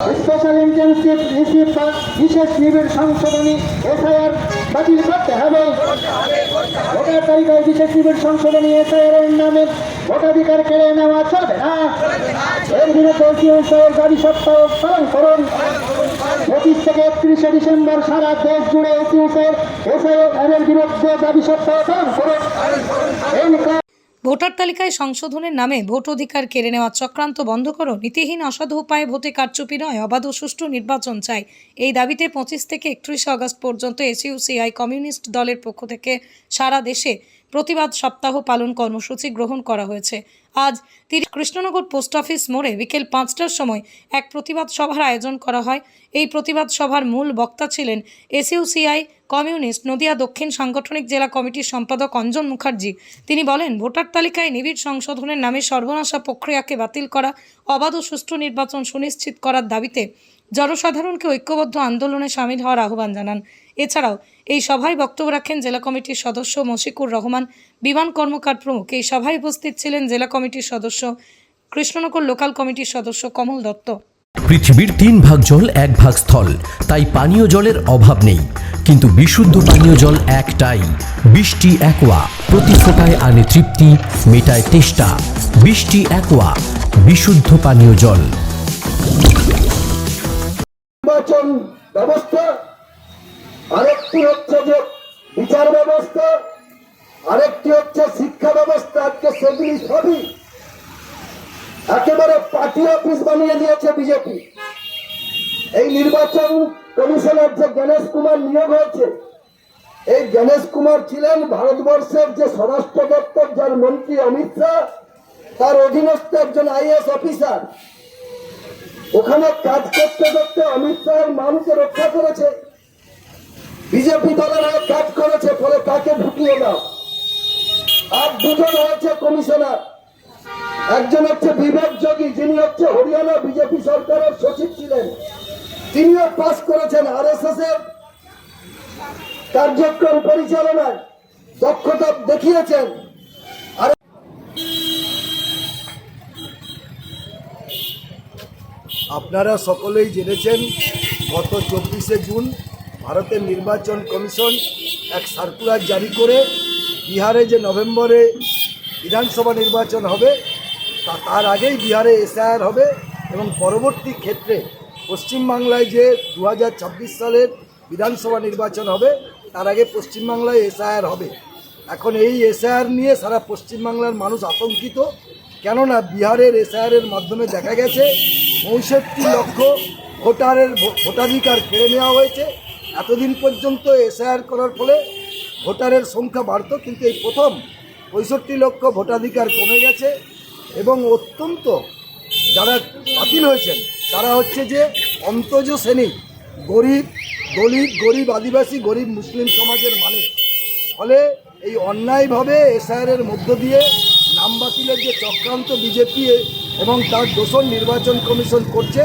Special intensive receive বা বিশেষ নিবিড় সংশোধনী এসআইআর বাতিল করতে হবে। ভোটার তালিকায় বিশেষ নিবিড় সংশোধনী এসআইআর এর নামে ভোটাধিকার কেড়ে নেওয়া চলবে না। এর বিরুদ্ধে ঐতিহ্যের দাবি সত্ত্বেও পালন করুন। পঁচিশ থেকে একত্রিশে ডিসেম্বর সারা দেশ জুড়ে ঐতিহ্যের এসআইআর এর বিরুদ্ধে দাবি সত্ত্বেও পালন করুন। ভোটার তালিকায় সংশোধনের নামে ভোট অধিকার কেড়ে নেওয়া চক্রান্ত বন্ধ করো। নীতিহীন অসাধু উপায়ে ভোটে কারচুপি নয়, অবাধ ও সুষ্ঠু নির্বাচন চাই। এই দাবিতে পঁচিশ থেকে একত্রিশে আগস্ট পর্যন্ত এসইউসিআই কমিউনিস্ট দলের পক্ষ থেকে সারা দেশে প্রতিবাদ সপ্তাহ পালন কর্মসূচি গ্রহণ করা হয়েছে। আজ কৃষ্ণনগর পোস্ট অফিস মোড়ে বিকেল পাঁচটার সময় এক প্রতিবাদ সভার আয়োজন করা হয়। এই প্রতিবাদ সভার মূল বক্তা ছিলেন এসইউসিআই কমিউনিস্ট নদিয়া দক্ষিণ সাংগঠনিক জেলা কমিটির সম্পাদক অঞ্জন মুখার্জি। তিনি বলেন, ভোটার তালিকায় নিবিড় সংশোধনের নামে সর্বনাশা প্রক্রিয়াকে বাতিল করা, অবাধ ও সুষ্ঠু নির্বাচন সুনিশ্চিত করার দাবিতে জনসাধারণকে ঐক্যবদ্ধ আন্দোলনে সামিল হওয়ার আহ্বান জানান। এছাড়াও, এই সভায় বক্তব্য রাখেন জেলা কমিটির সদস্য মশিকুর রহমান, বিমান কর্মকার প্রমুখ। এই সভায় উপস্থিত ছিলেন জেলা কমিটির সদস্য কৃষ্ণনগর লোকাল কমিটির সদস্য কমল দত্ত। পৃথিবীর তিন ভাগ জল, এক ভাগ স্থল। তাই পানীয় জলের অভাব নেই। কিন্তু বিশুদ্ধ পানীয় জল একটাই। বৃষ্টি একোয়া। প্রতি ফোটায় আনে তৃপ্তি, মেটায় তেষ্টা। বৃষ্টি একোয়া। বিশুদ্ধ পানীয় জল। নির্বাচন ব্যবস্থা, আরেকটি হচ্ছে যে বিচার ব্যবস্থা, আরেকটি হচ্ছে শিক্ষা ব্যবস্থা, আজকে সেগুলি সবই একেবারে পার্টি অফিস বানিয়ে দিয়েছে বিজেপি এই নির্বাচন কমিশনার যে গণেশ কুমার নিয়োগ হয়েছে, এই গণেশ কুমার ছিলেন ভারতবর্ষের যে স্বরাষ্ট্র দপ্তর, যার মন্ত্রী অমিত শাহ, তার অধীনস্থ একজন আইএস অফিসার। ওখানে কাজ করতে করতে অমিত শাহের মানুষকে রক্ষা করেছে। বিজেপি দলের হয়ে কাজ করেছে, ফলে তাকে ঢুকিয়ে দাও আর দুজন হয়েছে কমিশনার। একজন হচ্ছে বিবেক যোগী, যিনি হচ্ছে হরিয়ানা বিজেপি সরকারের সচিব ছিলেন। তিনিও পাস করেছেন আর এস এস এর কার্যক্রম পরিচালনায়। দক্ষতা দেখিয়েছেন। আপনারা সকলেই জেনেছেন, গত চব্বিশে জুন ভারতের নির্বাচন কমিশন এক সার্কুলার জারি করে বিহারে যে নভেম্বরে বিধানসভা নির্বাচন হবে তার আগেই বিহারে এসআইআর হবে এবং পরবর্তী ক্ষেত্রে পশ্চিমবাংলায় যে দু সালের বিধানসভা নির্বাচন হবে, তার আগে পশ্চিমবাংলায় এসআইআর হবে। এখন এই এসআইআর নিয়ে সারা পশ্চিমবাংলার মানুষ আতঙ্কিত, কেননা বিহারের এসআইআরের মাধ্যমে দেখা গেছে পঁয়ষট্টি লক্ষ ভোটারের ভোটাধিকার কেড়ে নেওয়া হয়েছে। এতদিন পর্যন্ত এসআইআর করার ফলে ভোটারের সংখ্যা বাড়তো, কিন্তু এই প্রথম পঁয়ষট্টি লক্ষ ভোটাধিকার কমে গেছে। এবং অত্যন্ত যারা বাতিল হয়েছেন, তারা হচ্ছে যে অন্তজ শ্রেণি, গরিব, দলিত, গরিব, আদিবাসী, গরিব মুসলিম সমাজের মানুষ। ফলে এই অন্যায়ভাবে এসআইআরের মধ্য দিয়ে নাম বাতিলের যে চক্রান্ত বিজেপি এবং তার দোষণ নির্বাচন কমিশন করছে,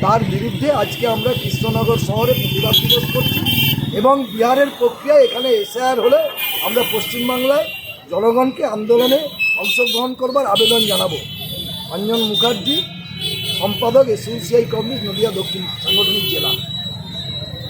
তার বিরুদ্ধে আজকে আমরা কৃষ্ণনগর শহরে প্রতিবাদ দিবস করছি এবং বিহারের প্রক্রিয়া এখানে এসআইআর হলে আমরা পশ্চিমবাংলায় জনগণকে আন্দোলনে অংশগ্রহণ করবার আবেদন জানাব। অঞ্জন মুখার্জি সম্পাদক এসিউসিআই কমিউনিস্ট নদিয়া দক্ষিণ সাংগঠনিক জেলা।